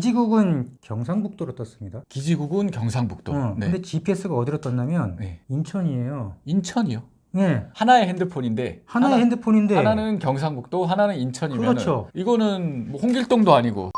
기지국은 경상북도로 떴습니다. 기지국은 경상북도. 어, 네. 근데 GPS가 어디로 떴냐면 네. 인천이에요. 인천이요. 예. 하나의 핸드폰인데 하나의 하나- 핸드폰인데 하나는 경상북도, 하나는 인천이면 그렇죠. 이거는 뭐 홍길동도 아니고.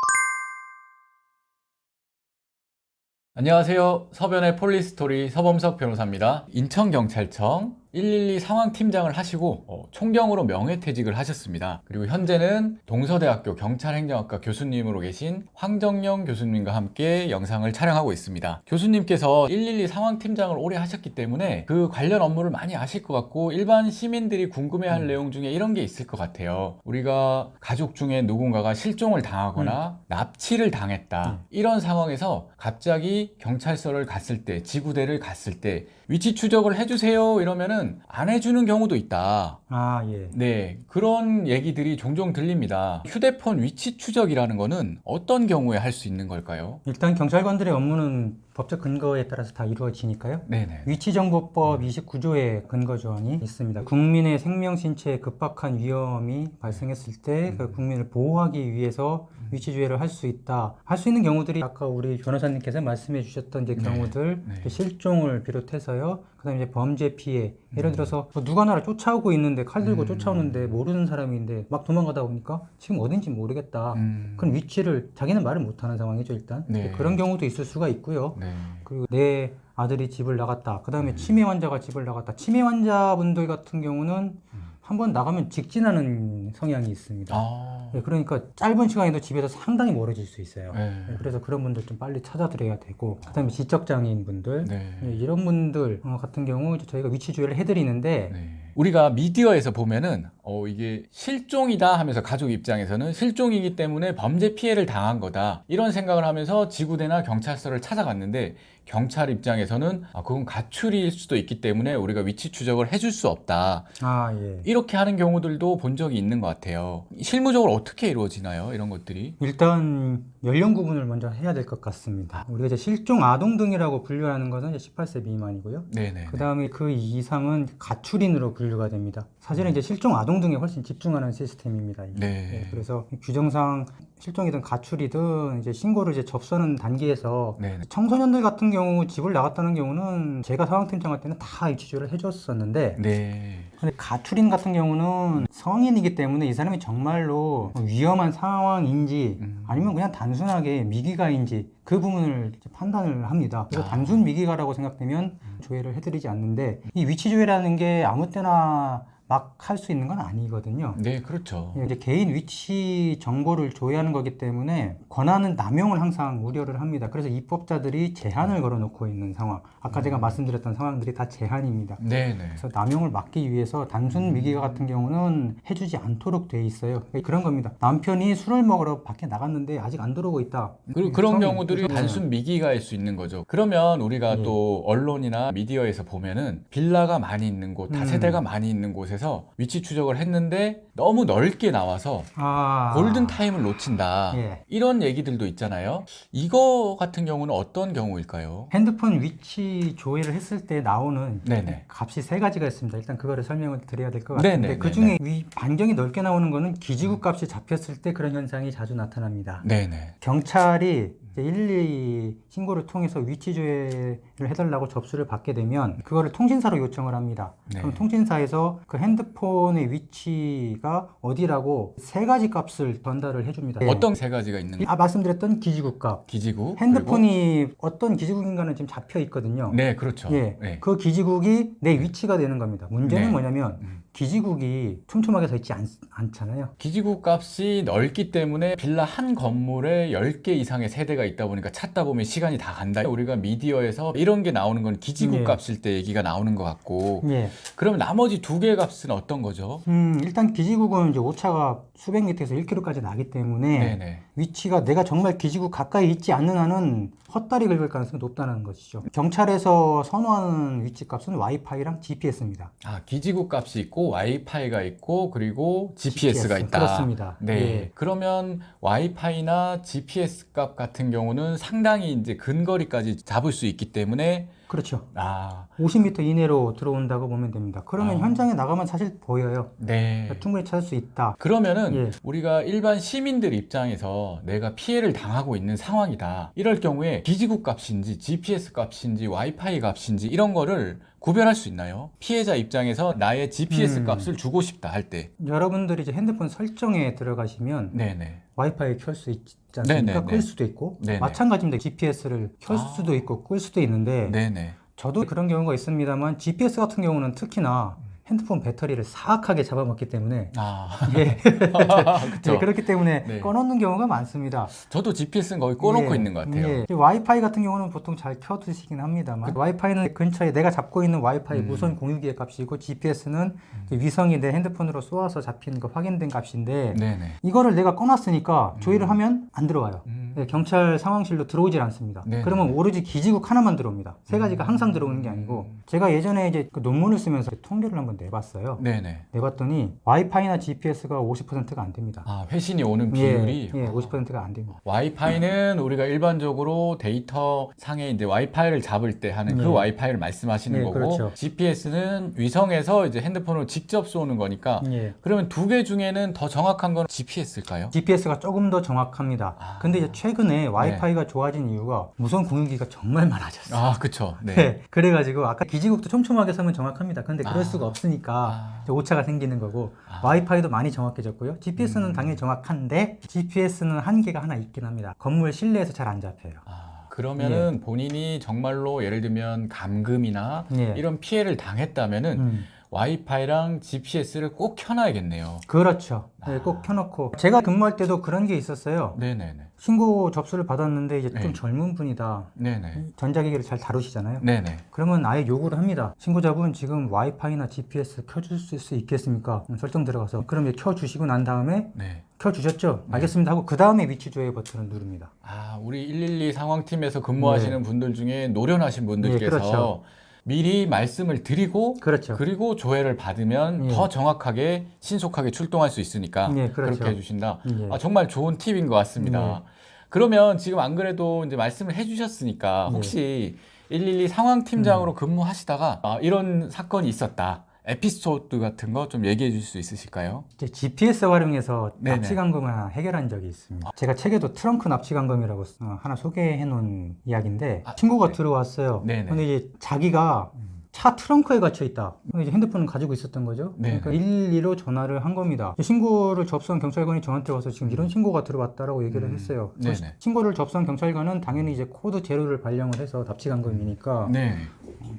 안녕하세요. 서변의 폴리스토리 서범석 변호사입니다. 인천경찰청 112 상황팀장을 하시고 어, 총경으로 명예퇴직을 하셨습니다. 그리고 현재는 동서대학교 경찰행정학과 교수님으로 계신 황정영 교수님과 함께 영상을 촬영하고 있습니다. 교수님께서 112 상황팀장을 오래 하셨기 때문에 그 관련 업무를 많이 아실 것 같고 일반 시민들이 궁금해할 음. 내용 중에 이런 게 있을 것 같아요. 우리가 가족 중에 누군가가 실종을 당하거나 납치를 당했다. 음. 이런 상황에서 갑자기 경찰서를 갔을 때, 지구대를 갔을 때 위치 추적을 해주세요 이러면은 안 해주는 경우도 있다. 아 예. 네, 그런 얘기들이 종종 들립니다. 휴대폰 위치 추적이라는 거는 어떤 경우에 할 수 있는 걸까요? 일단 경찰관들의 업무는 법적 근거에 따라서 다 이루어지니까요. 네네. 위치정보법 29조의 근거 조항이 있습니다. 국민의 생명 신체에 급박한 위험이 발생했을 때 그 국민을 보호하기 위해서 위치조회를 할 수 있다. 할 수 있는 경우들이 아까 우리 변호사님께서 말씀해 주셨던 이제 네. 경우들 네. 그 실종을 비롯해서요. 그다음에 이제 범죄 피해. 예를 들어서 뭐 누가 나를 쫓아오고 있는데 칼 들고 음. 쫓아오는데 모르는 사람인데 막 도망가다 보니까 지금 어딘지 모르겠다. 음, 그럼 위치를 자기는 말을 못하는 상황이죠 일단 네. 그런 경우도 있을 수가 있고요. 네. 그리고 내 아들이 집을 나갔다. 그 다음에 음. 치매 환자가 집을 나갔다. 치매 환자분들 같은 경우는 한번 나가면 직진하는 성향이 있습니다. 아, 네, 그러니까 짧은 시간에도 집에서 상당히 멀어질 수 있어요. 네. 네, 그래서 그런 분들 좀 빨리 찾아드려야 되고, 그 다음에 지적 장애인 분들, 네. 네, 이런 분들 어, 같은 경우 저희가 위치 조회를 해드리는데, 네. 우리가 미디어에서 보면은 어 이게 실종이다 하면서 가족 입장에서는 실종이기 때문에 범죄 피해를 당한 거다 이런 생각을 하면서 지구대나 경찰서를 찾아갔는데 경찰 입장에서는 아 그건 가출일 수도 있기 때문에 우리가 위치 추적을 해줄 수 없다 아 예. 이렇게 하는 경우들도 본 적이 있는 것 같아요 실무적으로 어떻게 이루어지나요 이런 것들이 일단 연령 구분을 먼저 해야 될 것 같습니다. 우리가 이제 실종 아동 등이라고 분류하는 것은 이제 18세 미만이고요. 네네 그 다음에 그 이상은 가출인으로 분류 가 됩니다. 사실은 이제 실종 아동 등에 훨씬 집중하는 시스템입니다. 이게. 네. 네, 그래서 규정상 실종이든 가출이든 이제 신고를 이제 접수하는 단계에서 네네 청소년들 같은 경우 집을 나갔다는 경우는 제가 상황팀장 할 때는 다 위치조를 해줬었는데 네. 근데 가출인 같은 경우는 성인이기 때문에 이 사람이 정말로 위험한 상황인지 음. 아니면 그냥 단순하게 미기가인지 그 부분을 이제 판단을 합니다. 그래서 아. 단순 미기가라고 생각되면 조회를 해드리지 않는데 이 위치 조회라는 게 아무 때나 막 할 수 있는 건 아니거든요. 네 그렇죠 이제 개인 위치 정보를 조회하는 거기 때문에 권한은 남용을 항상 우려를 합니다. 그래서 입법자들이 제한을 걸어놓고 있는 상황. 아까 제가 말씀드렸던 상황들이 다 제한입니다. 네 네 그래서 남용을 막기 위해서 단순 미기가 같은 경우는 해주지 않도록 돼 있어요. 그러니까 그런 겁니다. 남편이 술을 먹으러 밖에 나갔는데 아직 안 들어오고 있다. 그리고 그런 성인, 경우들이 단순 미기가일 수 있는 거죠. 그러면 우리가 예. 또 언론이나 미디어에서 보면은 빌라가 많이 있는 곳, 음. 다세대가 많이 있는 곳에 서 위치 추적을 했는데 너무 넓게 나와서 아, 골든 타임을 놓친다. 예. 이런 얘기들도 있잖아요. 이거 같은 경우는 어떤 경우일까요? 핸드폰 위치 조회를 했을 때 나오는 네네. 값이 세 가지가 있습니다. 일단 그거를 설명을 드려야 될 것 같은데 그 중에 위 반경이 넓게 나오는 거는 기지국 값이 잡혔을 때 그런 현상이 자주 나타납니다. 네네. 경찰이 112 신고를 통해서 위치 조회를 해달라고 접수를 받게 되면 그거를 통신사로 요청을 합니다. 네. 그럼 통신사에서 그 핸드폰의 위치가 어디라고 세 가지 값을 전달을 해줍니다. 어떤 세 가지가 있는 아 말씀드렸던 기지국 값. 기지국? 핸드폰이 어떤 기지국인가는 지금 잡혀 있거든요. 네, 그렇죠. 예, 네. 그 기지국이 내 위치가 되는 겁니다. 문제는 네. 뭐냐면 음. 기지국이 촘촘하게 서 있지 않, 않잖아요. 기지국 값이 넓기 때문에 빌라 한 건물에 10개 이상의 세대가 있다 보니까 찾다 보면 시간이 다 간다. 우리가 미디어에서 이런 게 나오는 건 기지국 예. 값일 때 얘기가 나오는 것 같고. 예. 그럼 나머지 두개 값은 어떤 거죠? 음, 일단 기지국은 이제 오차가 수백 미터에서 1km까지 나기 때문에 네네. 위치가 내가 정말 기지국 가까이 있지 않는 한은 헛다리 긁을 가능성이 높다는 것이죠. 경찰에서 선호하는 위치 값은 와이파이랑 GPS입니다. 아, 기지국 값이 있고 와이파이가 있고 그리고 GPS가 있다. 그렇습니다. 네. 예. 그러면 와이파이나 GPS 값 같은 경우는 상당히 이제 근거리까지 잡을 수 있기 때문에 그렇죠. 아, 50m 이내로 들어온다고 보면 됩니다. 그러면 아. 현장에 나가면 사실 보여요. 네. 충분히 찾을 수 있다. 그러면은 예. 우리가 일반 시민들 입장에서 내가 피해를 당하고 있는 상황이다. 이럴 경우에 기지국 값인지 GPS 값인지 와이파이 값인지 이런 거를 구별할 수 있나요? 피해자 입장에서 나의 GPS 음. 값을 주고 싶다 할 때. 여러분들이 이제 핸드폰 설정에 들어가시면 네네. 와이파이 켤 수 있지 않습니까? 끌 수도 있고 네네. 마찬가지입니다. GPS를 켤 아. 수도 있고 끌 수도 있는데 네네. 저도 그런 경우가 있습니다만 GPS 같은 경우는 특히나 핸드폰 배터리를 사악하게 잡아먹기 때문에 아, 예. 그쵸. 예, 그렇기 때문에 네. 꺼놓는 경우가 많습니다. 저도 GPS는 거의 꺼놓고 예, 있는 것 같아요. 예. 와이파이 같은 경우는 보통 잘 켜두시긴 합니다만 와이파이는 근처에 내가 잡고 있는 와이파이 음. 무선 공유기의 값이고 GPS는 위성이 내 핸드폰으로 쏘아서 잡히는 거 확인된 값인데 네네. 이거를 내가 꺼놨으니까 조회를 하면 안 들어와요. 음. 네, 경찰 상황실로 들어오질 않습니다. 네. 그러면 오로지 기지국 하나만 들어옵니다. 세 가지가 항상 들어오는 게 아니고 제가 예전에 이제 그 논문을 쓰면서 통계를 한번 내봤어요. 네네. 내봤더니 와이파이나 GPS가 50%가 안 됩니다. 아, 회신이 오는 비율이 예, 예, 50%가 안 됩니다. 와이파이는 우리가 일반적으로 데이터 상에 이제 와이파이를 잡을 때 하는 그 네. 와이파이를 말씀하시는 네, 거고 그렇죠. GPS는 위성에서 이제 핸드폰으로 직접 쏘는 거니까 예. 그러면 두 개 중에는 더 정확한 건 GPS일까요? GPS가 조금 더 정확합니다. 아. 근데 이제 최근에 와이파이가 좋아진 이유가 무선 공유기가 정말 많아졌어요. 아, 그쵸. 네. 네. 그래가지고 아까 기지국도 촘촘하게 서면 정확합니다. 근데 그럴 아. 수가 없 으니까 아. 오차가 생기는 거고 아. 와이파이도 많이 정확해졌고요. GPS는 음. 당연히 정확한데 GPS는 한계가 하나 있긴 합니다. 건물 실내에서 잘 안 잡혀요. 아, 그러면은 본인이 정말로 예를 들면 감금이나 예. 이런 피해를 당했다면은 음. 와이파이랑 GPS를 꼭 켜놔야겠네요. 그렇죠. 네, 아. 꼭 켜놓고 제가 근무할 때도 그런 게 있었어요. 네네네. 신고 접수를 받았는데 이제 좀 네. 젊은 분이다. 네네. 전자기기를 잘 다루시잖아요. 네네. 그러면 아예 요구를 합니다. 신고자분 지금 와이파이나 GPS 켜줄 수 있겠습니까? 음, 설정 들어가서 그럼 이제 켜주시고 난 다음에 네. 켜주셨죠? 네. 알겠습니다 하고 그 다음에 위치 조회 버튼을 누릅니다. 아, 우리 112 상황팀에서 근무하시는 분들 중에 노련하신 네, 분들께서 그렇죠. 미리 말씀을 드리고 그렇죠. 그리고 조회를 받으면 예. 더 정확하게 신속하게 출동할 수 있으니까 예, 그렇죠. 그렇게 해주신다. 예. 아, 정말 좋은 팁인 것 같습니다. 네. 그러면 지금 안 그래도 이제 말씀을 해주셨으니까 네. 혹시 112 상황팀장으로 음. 근무하시다가 아, 이런 사건이 있었다. 에피소드 같은 거 좀 얘기해 주실 수 있으실까요? 이제 GPS 활용해서 네네. 납치 감금을 하나 해결한 적이 있습니다. 제가 책에도 트렁크 납치 감금이라고 써- 어, 하나 소개해 놓은 이야기인데 아, 친구가 네. 들어왔어요. 네네. 근데 이제 자기가 차 트렁크에 갇혀 있다. 이제 핸드폰을 가지고 있었던 거죠. 네네. 그러니까 112로 전화를 한 겁니다. 신고를 접수한 경찰관이 저한테 와서 지금 이런 신고가 들어왔다라고 얘기를 음. 했어요. 네네. 그 신고를 접수한 경찰관은 당연히 이제 코드 제로를 발령을 해서 납치 감금이니까 네.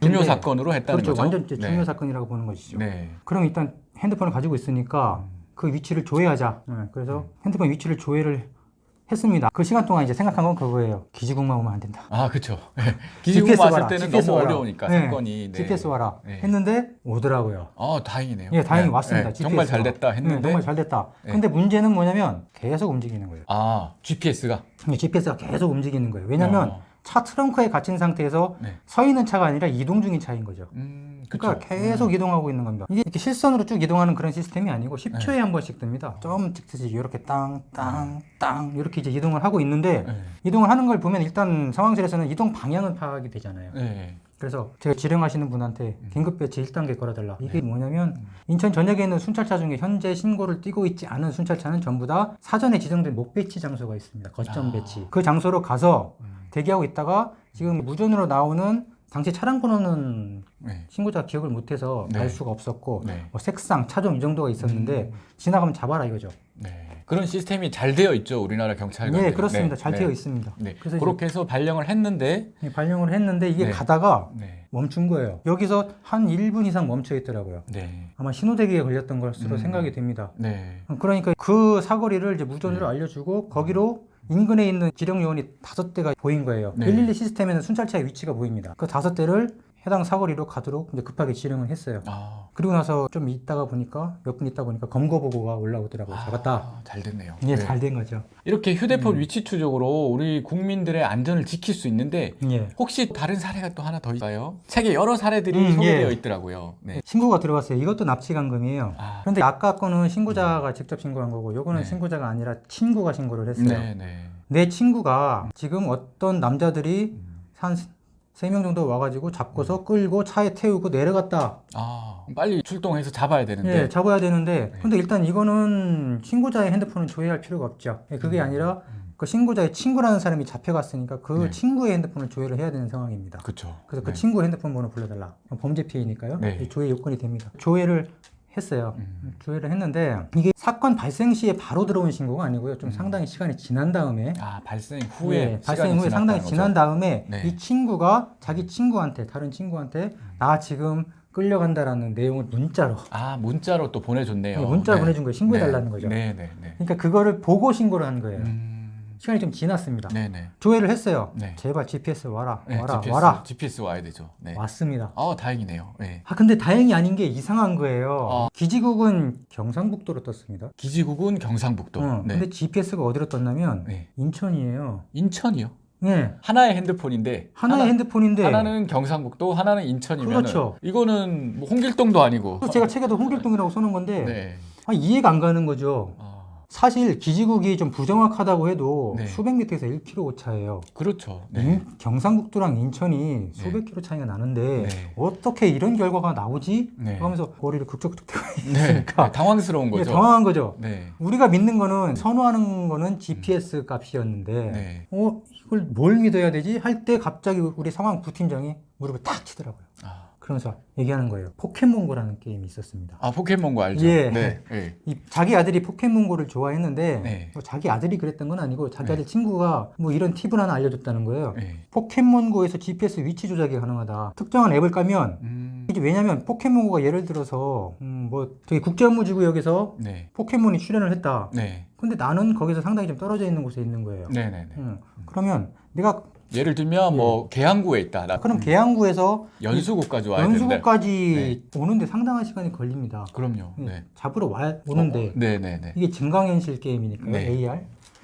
중요 근데- 사건으로 했다는 그렇죠. 거죠? 완전 이제 네. 중요 사건이라고 보는 것이죠. 네. 그럼 일단 핸드폰을 가지고 있으니까 그 위치를 조회하자. 네, 그래서 음. 핸드폰 위치를 조회를 했습니다. 그 시간 동안 이제 생각한 건 그거예요. 기지국만 오면 안 된다. 아, 그쵸. 기지국 GPS 왔을 때는 GPS 너무 와라. 어려우니까 네. 사건이. 네. GPS 와라 네. 했는데 오더라고요. 아, 다행이네요. 예, 다행히 네. 왔습니다. 네, 정말 잘 가. 됐다 했는데. 네, 정말 잘 됐다. 네. 근데 문제는 뭐냐면 계속 움직이는 거예요. 아, GPS가. GPS가 계속 움직이는 거예요. 왜냐면 어. 차 트렁크에 갇힌 상태에서 네. 서 있는 차가 아니라 이동 중인 차인 거죠. 음, 그러니까 그쵸. 계속 이동하고 있는 겁니다. 이게 이렇게 실선으로 쭉 이동하는 그런 시스템이 아니고 10초에 네. 한 번씩 뜹니다. 좀 찍듯이 이렇게 땅, 땅, 땅 이렇게 이제 이동을 하고 있는데 네. 이동을 하는 걸 보면 일단 상황실에서는 이동 방향은 파악이 되잖아요. 네. 그래서 제가 지령하시는 분한테 긴급 배치 1단계 걸어달라. 이게 뭐냐면 인천 전역에 있는 순찰차 중에 현재 신고를 띄고 있지 않은 순찰차는 전부 다 사전에 지정된 목 배치 장소가 있습니다. 거점 아. 배치. 그 장소로 가서 음. 대기하고 있다가 지금 무전으로 나오는 당시 차량 번호는 네. 신고자가 기억을 못해서 네. 알 수가 없었고 네. 뭐 색상, 차종 이 정도가 있었는데 음. 지나가면 잡아라 이거죠. 네. 그런 시스템이 잘 되어 있죠, 우리나라 경찰관. 네, 그렇습니다. 잘 되어 있습니다. 네. 그래서 그렇게 해서 발령을 했는데, 이제 발령을 했는데 이게 네. 가다가 네. 멈춘 거예요. 여기서 한 1분 이상 멈춰 있더라고요. 네. 아마 신호대기에 걸렸던 것으로 음. 생각이 됩니다. 네. 그러니까 그 사거리를 이제 무전으로 네. 알려주고 거기로 인근에 있는 지령 요원이 다섯 대가 보인 거예요. 네. 112 시스템에는 순찰차의 위치가 보입니다. 그 다섯 대를 해당 사거리로 가도록 이제 급하게 지령을 했어요. 아. 그리고 나서 좀 있다가 보니까 몇 분 있다 보니까 검거 보고가 올라오더라고요. 잡았다. 아, 잘 됐네요. 예, 네. 잘된 거죠. 이렇게 휴대폰 음. 위치 추적으로 우리 국민들의 안전을 지킬 수 있는데 예. 혹시 다른 사례가 또 하나 더 있어요? 책에 여러 사례들이 음, 소개되어 예. 있더라고요. 네. 신고가 들어갔어요. 이것도 납치 감금이에요. 아. 그런데 아까 거는 신고자가 직접 신고한 거고, 요거는 네. 신고자가 아니라 친구가 신고를 했어요. 네, 네. 내 친구가 지금 어떤 남자들이 음. 한 세 명 정도 와가지고 잡고서 끌고 차에 태우고 내려갔다. 아, 빨리 출동해서 잡아야 되는데. 예, 잡아야 되는데 네. 근데 일단 이거는 신고자의 핸드폰은 조회할 필요가 없죠. 예, 그게 아니라 그 신고자의 친구라는 사람이 잡혀갔으니까 그 음. 네. 친구의 핸드폰을 조회를 해야 되는 상황입니다. 그쵸. 그래서 그 네. 친구 핸드폰 번호 불러달라. 범죄 피해니까요. 네. 이 조회 요건이 됩니다. 조회를 했어요. 음. 조회를 했는데 이게 사건 발생 시에 바로 들어온 신고가 아니고요. 좀 음. 상당히 시간이 지난 다음에 아, 발생 후에. 예, 발생 후에 상당히 지난 다음에 네. 이 친구가 자기 친구한테 다른 친구한테 나 지금 끌려간다라는 내용을 문자로 아, 문자로 또 보내줬네요. 네, 문자 네. 보내준 거예요. 신고해 네. 달라는 거죠. 네, 네, 네. 그러니까 그거를 보고 신고를 한 거예요. 음. 시간이 좀 지났습니다. 네, 네. 조회를 했어요. 네. 제발 GPS 와라, 네, 와라, GPS, 와라. GPS 와야 되죠. 네. 왔습니다. 아, 다행이네요. 네. 아 근데 다행이 아닌 게 이상한 거예요. 어. 기지국은 경상북도로 떴습니다. 기지국은 경상북도. 어, 네. 근데 GPS가 어디로 떴냐면 네. 인천이에요. 인천이요. 예. 하나의 핸드폰인데 하나의 하나, 핸드폰인데 하나는 경상북도, 하나는 인천이면 그렇죠. 이거는 뭐 홍길동도 아니고. 또 제가 책에도 홍길동이라고 써놓은 건데 네. 아, 이해가 안 가는 거죠. 아, 사실 기지국이 좀 부정확하다고 해도 네. 수백 미터에서 1km 오차예요. 그렇죠. 네. 인- 경상북도랑 인천이 수백 킬로 차이가 나는데 네. 어떻게 이런 결과가 나오지? 네. 하면서 머리를 극적극적 대고 네. 당황스러운 거죠. 당황한 거죠. 네. 우리가 믿는 거는 선호하는 거는 GPS 값이었는데 네. 어 이걸 뭘 믿어야 되지? 할 때 갑자기 우리 상황 부팀장이 무릎을 탁 치더라고요. 아, 그러면서 얘기하는 거예요. 포켓몬고라는 게임이 있었습니다. 아, 포켓몬고 알죠? 예. 네. 네. 이 자기 아들이 포켓몬고를 좋아했는데 네. 뭐 자기 아들이 그랬던 건 아니고 자기 네. 아들 친구가 뭐 이런 팁을 하나 알려줬다는 거예요. 네. 포켓몬고에서 GPS 위치 조작이 가능하다. 특정한 앱을 까면 음, 이게 왜냐면 포켓몬고가 예를 들어서 음, 뭐 저기 국제업무지구역에서 네. 포켓몬이 출연을 했다. 네. 근데 나는 거기서 상당히 좀 떨어져 있는 곳에 있는 거예요. 네, 네, 네. 음, 그러면 내가 예를 들면 뭐 계양구에 있다. 나 그럼 계양구에서 연수구까지 와야 되는데. 연수구까지 오는데 상당한 시간이 걸립니다. 그럼요. 예, 네. 잡으러 와 오는데 네, 네, 네. 이게 증강현실 게임이니까 요. 네. AR.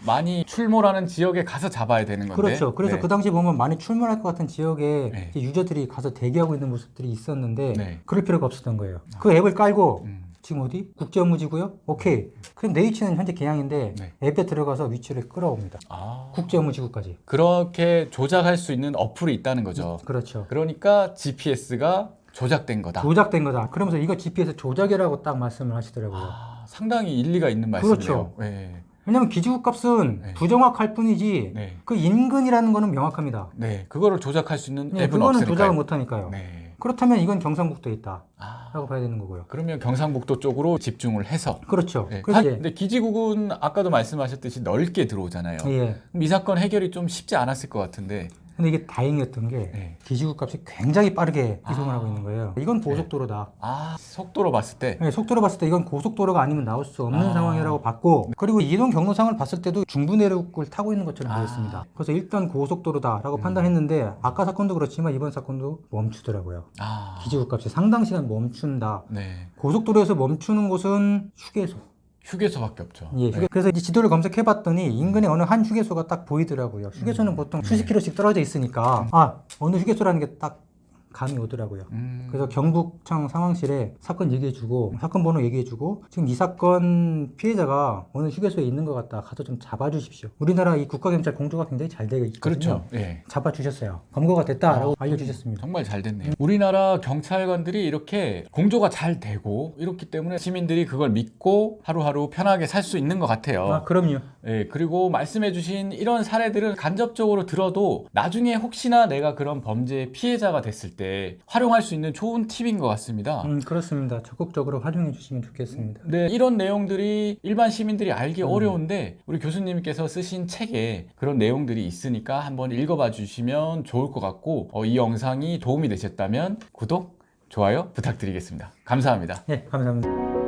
많이 출몰하는 지역에 가서 잡아야 되는 건데. 그렇죠. 그래서 네. 그 당시 보면 많이 출몰할 것 같은 지역에 네. 이제 유저들이 가서 대기하고 있는 모습들이 있었는데 네. 그럴 필요가 없었던 거예요. 그 앱을 깔고 음, 지금 어디? 국제업무지구요? 오케이. 그럼 내 위치는 현재 계양인데 네. 앱에 들어가서 위치를 끌어옵니다. 아. 국제업무지구까지. 그렇게 조작할 수 있는 어플이 있다는 거죠. 그렇죠. 그러니까 GPS가 조작된 거다. 조작된 거다. 그러면서 이거 GPS 조작이라고 딱 말씀을 하시더라고요. 아, 상당히 일리가 있는 말씀이네요. 그렇죠. 네. 왜냐면 기지국 값은 네. 부정확할 뿐이지 네. 그 인근이라는 거는 명확합니다. 네. 그거를 조작할 수 있는 네, 앱은 그거는 없으니까요. 조작을 못 하니까요. 네. 그렇다면 이건 경상북도에 있다라고 아, 봐야 되는 거고요. 그러면 경상북도 쪽으로 집중을 해서 그렇죠. 네. 그래서 가- 이제 근데 기지국은 아까도 말씀하셨듯이 넓게 들어오잖아요. 예. 그럼 이 사건 해결이 좀 쉽지 않았을 것 같은데. 근데 이게 다행이었던 게 네. 기지국 값이 굉장히 빠르게 이동을 아. 하고 있는 거예요. 이건 고속도로다. 아, 속도로 봤을 때. 네, 속도로 봤을 때 이건 고속도로가 아니면 나올 수 없는 아. 상황이라고 봤고 그리고 이동 경로상을 봤을 때도 중부내륙을 타고 있는 것처럼 아. 보였습니다. 그래서 일단 고속도로다라고 음. 판단했는데 아까 사건도 그렇지만 이번 사건도 멈추더라고요. 아. 기지국 값이 상당 시간 멈춘다. 네. 고속도로에서 멈추는 곳은 휴게소. 휴게소밖에 없죠. 예, 휴게- 그래서 이제 지도를 검색해 봤더니 인근에 어느 한 휴게소가 딱 보이더라고요. 음. 휴게소는 보통 수십 킬로씩 떨어져 있으니까 아 어느 휴게소라는 게 딱 감이 오더라고요. 음. 그래서 경북청 상황실에 사건 얘기해주고 사건 번호 얘기해주고 지금 이 사건 피해자가 어느 휴게소에 있는 것 같다 가서 좀 잡아주십시오. 우리나라 이 국가경찰 공조가 굉장히 잘 되어 있거든요. 그렇죠. 예. 잡아주셨어요. 검거가 됐다라고 아, 알려주셨습니다. 정말 잘 됐네요. 우리나라 경찰관들이 이렇게 공조가 잘 되고 이렇기 때문에 시민들이 그걸 믿고 하루하루 편하게 살 수 있는 것 같아요. 아 그럼요. 예, 그리고 말씀해주신 이런 사례들은 간접적으로 들어도 나중에 혹시나 내가 그런 범죄의 피해자가 됐을 때 활용할 수 있는 좋은 팁인 것 같습니다. 음 그렇습니다. 적극적으로 활용해 주시면 좋겠습니다. 네, 이런 내용들이 일반 시민들이 알기 음. 어려운데 우리 교수님께서 쓰신 책에 그런 내용들이 있으니까 한번 읽어봐 주시면 좋을 것 같고 어, 이 영상이 도움이 되셨다면 구독, 좋아요 부탁드리겠습니다. 감사합니다. 예 감사합니다.